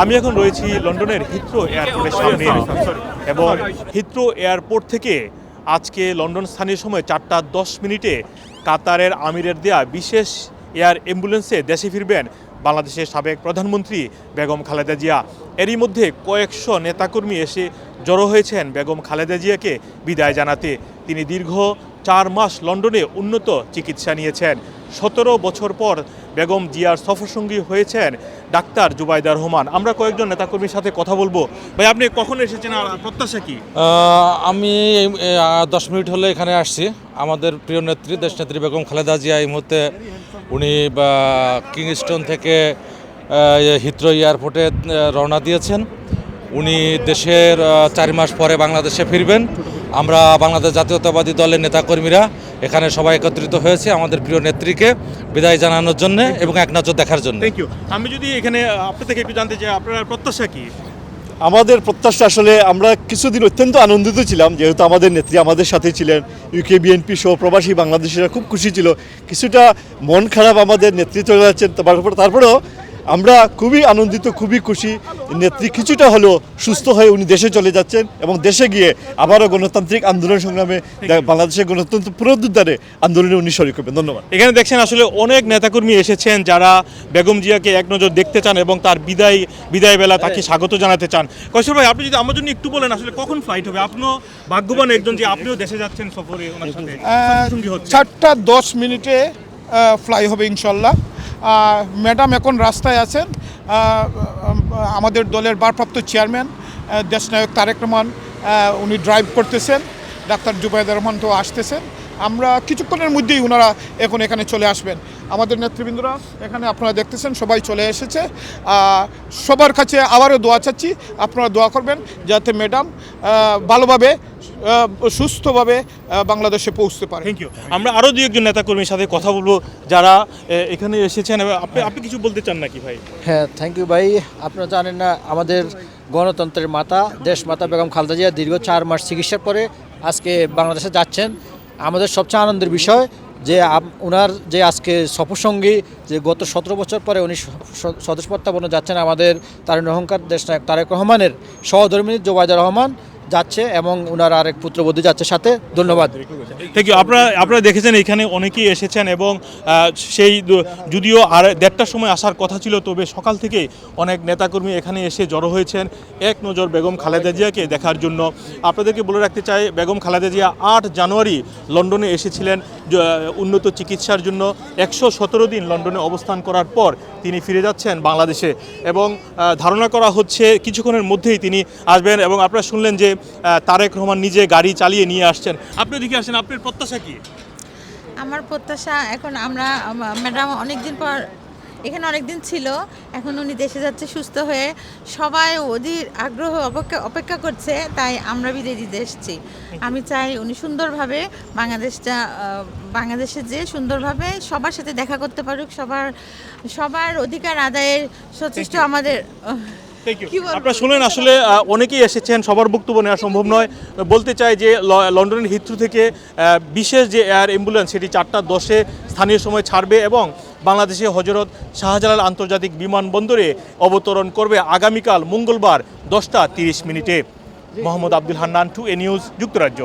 আমি এখন রয়েছি লন্ডনের হিথ্রো এয়ারপোর্টের সামনে। এবং হিথ্রো এয়ারপোর্ট থেকে আজকে লন্ডন স্থানীয় সময় চারটা দশ মিনিটে কাতারের আমিরের দেয়া বিশেষ এয়ার অ্যাম্বুলেন্সে দেশে ফিরবেন বাংলাদেশের সাবেক প্রধানমন্ত্রী বেগম খালেদা জিয়া। এরই মধ্যে কয়েকশো নেতাকর্মী এসে জড়ো হয়েছেন বেগম খালেদা জিয়াকে বিদায় জানাতে। তিনি দীর্ঘ চার মাস লন্ডনে উন্নত চিকিৎসা নিয়েছেন। সতেরো বছর পর বেগম জিয়ার সফরসঙ্গী হয়েছেন ডাক্তার জুবাইদা রহমান। আমরা কয়েকজন নেতাকর্মীর সাথে কথা বলব। ভাই, আপনি কখন এসেছেন আর প্রত্যাশা কি? আমি দশ মিনিট হলে এখানে আসছি। আমাদের প্রিয় নেত্রী, দেশনেত্রী বেগম খালেদা জিয়া এই মুহূর্তে উনি কিংস্টন থেকে হিথ্রো এয়ারপোর্টে রওনা দিয়েছেন। উনি দেশের চার মাস পরে বাংলাদেশে ফিরবেন। আমরা বাংলাদেশ জাতীয়তাবাদী দলের নেতাকর্মীরা এখানে সবাই একত্রিত হয়েছে আমাদের প্রিয় নেত্রীকে বিদায় জানানোর জন্য এবং এক নজর দেখার জন্য। থ্যাংক ইউ আমি যদি এখানে আপনার থেকে একটু জানতে চাই আপনার প্রত্যাশা কি? আমাদের প্রত্যাশা আসলে আমরা কিছুদিন অত্যন্ত আনন্দিত ছিলাম যেহেতু আমাদের নেত্রী আমাদের সাথে ছিলেন। ইউকে বিএনপি সহ প্রবাসী বাংলাদেশিরা খুব খুশি ছিল। কিছুটা মন খারাপ আমাদের নেতৃত্ব চলে যাচ্ছেন তারপর তারপরেও আমরা খুবই আনন্দিত খুবই খুশি। নেত্রী কিছুটা হলেও সুস্থ হয়ে উনি দেশে চলে যাচ্ছেন এবং দেশে গিয়ে আবারও গণতান্ত্রিক আন্দোলন সংগ্রামে বাংলাদেশের গণতন্ত্র পুনরুদ্ধারে আন্দোলনে উনি শরিক করবেন ধন্যবাদ। এখানে দেখছেন আসলে অনেক নেতাকর্মী এসেছেন যারা বেগম জিয়াকে এক নজর দেখতে চান এবং তার বিদায় বিদায় বেলা তাকে স্বাগত জানাতে চান। কৈশোর ভাই আপনি যদি আমার জন্য একটু বলেন আসলে কখন ফ্লাইট হবে? আপনিও ভাগ্যবান একজন যে আপনিও দেশে যাচ্ছেন সফরে ওনার সাথে চারটা দশ মিনিটে ফ্লাই হবে ইনশাল্লাহ। ম্যাডাম এখন রাস্তায় আছেন আমাদের দলের ভারপ্রাপ্ত চেয়ারম্যান দেশনায়ক তারেক রহমান উনি ড্রাইভ করতেছেন, ডাক্তার জুবাইদুর রহমান তো আসতেছেন। আমরা কিছুক্ষণের মধ্যেই ওনারা এখন এখানে চলে আসবেন। আমাদের নেতৃবৃন্দরা এখানে আপনারা দেখতেছেন সবাই চলে এসেছে। সবার কাছে আবারও দোয়া চাচ্ছি আপনারা দোয়া করবেন যাতে ম্যাডাম ভালোভাবে সুস্থভাবে বাংলাদেশে পৌঁছতে পারে। থ্যাংক ইউ আমরা আরও দু একজন নেতাকর্মীর সাথে কথা বলব যারা এখানে এসেছেন। এবং আপনি আপনি কিছু বলতে চান নাকি ভাই? হ্যাঁ থ্যাংক ইউ ভাই। আপনারা জানেন না আমাদের গণতন্ত্রের মাতা দেশ মাতা বেগম খালদা জিয়া দীর্ঘ চার মাস চিকিৎসার পরে আজকে বাংলাদেশে যাচ্ছেন। আমাদের সবচেয়ে আনন্দের বিষয় যে ওনার যে আজকে সফরসঙ্গী, যে গত সতেরো বছর পরে উনি স্বদেশ প্রত্যাবর্তনে যাচ্ছেন আমাদের তারুণ অহংকার দেশ তারেক রহমানের সহধর্মিনী জোবায়দা রহমান যাচ্ছে এবং ওনার আরেক পুত্রবধূ যাচ্ছে সাথে। ধন্যবাদ। থ্যাংক ইউ আপনারা আপনারা দেখেছেন এখানে অনেকেই এসেছেন এবং সেই যদিও আর দেড়টার সময় আসার কথা ছিল, তবে সকাল থেকে অনেক নেতাকর্মী এখানে এসে জড়ো হয়েছেন। এক নজর বেগম খালেদা জিয়াকে দেখার জন্য। আপনাদেরকে বলে রাখতে চাই, বেগম খালেদা জিয়া আট জানুয়ারি লন্ডনে এসেছিলেন উন্নত চিকিৎসার জন্য। একশো সতেরো দিন লন্ডনে অবস্থান করার পর তিনি ফিরে যাচ্ছেন বাংলাদেশে এবং ধারণা করা হচ্ছে, কিছুক্ষণের মধ্যেই তিনি আসবেন এবং আপনারা শুনলেন যে তারেক রহমান নিজে গাড়ি চালিয়ে নিয়ে আসছেন। আপনি দিকে আসেন আপনার প্রত্যাশা কি? আমার প্রত্যাশা এখন আমরা ম্যাডাম অনেক দিন পর এখানে অনেক দিন ছিল এখন উনি দেশে যাচ্ছে সুস্থ হয়ে সবাই অধীর আগ্রহ অপেক্ষা অপেক্ষা করছে তাই আমরা বিদায় দিতে এসেছি। আমি চাই উনি সুন্দরভাবে বাংলাদেশটা বাংলাদেশে যে সুন্দরভাবে সবার সাথে দেখা করতে পারুক সবার সবার অধিকার আদায়ের সচেষ্ট আমাদের আপনারা শুনলেন আসলে অনেকেই এসেছেন সবার বক্তব্য নেওয়া সম্ভব নয়। বলতে চাই যে লন্ডনের হিথ্রু থেকে বিশেষ যে এয়ার অ্যাম্বুলেন্স সেটি চারটা দশে স্থানীয় সময় ছাড়বে এবং বাংলাদেশে হজরত শাহজালাল আন্তর্জাতিক বিমানবন্দরে অবতরণ করবে আগামীকাল মঙ্গলবার দশটা তিরিশ মিনিটে। Mohammad Abdul Hannan two A news যুক্তরাজ্য।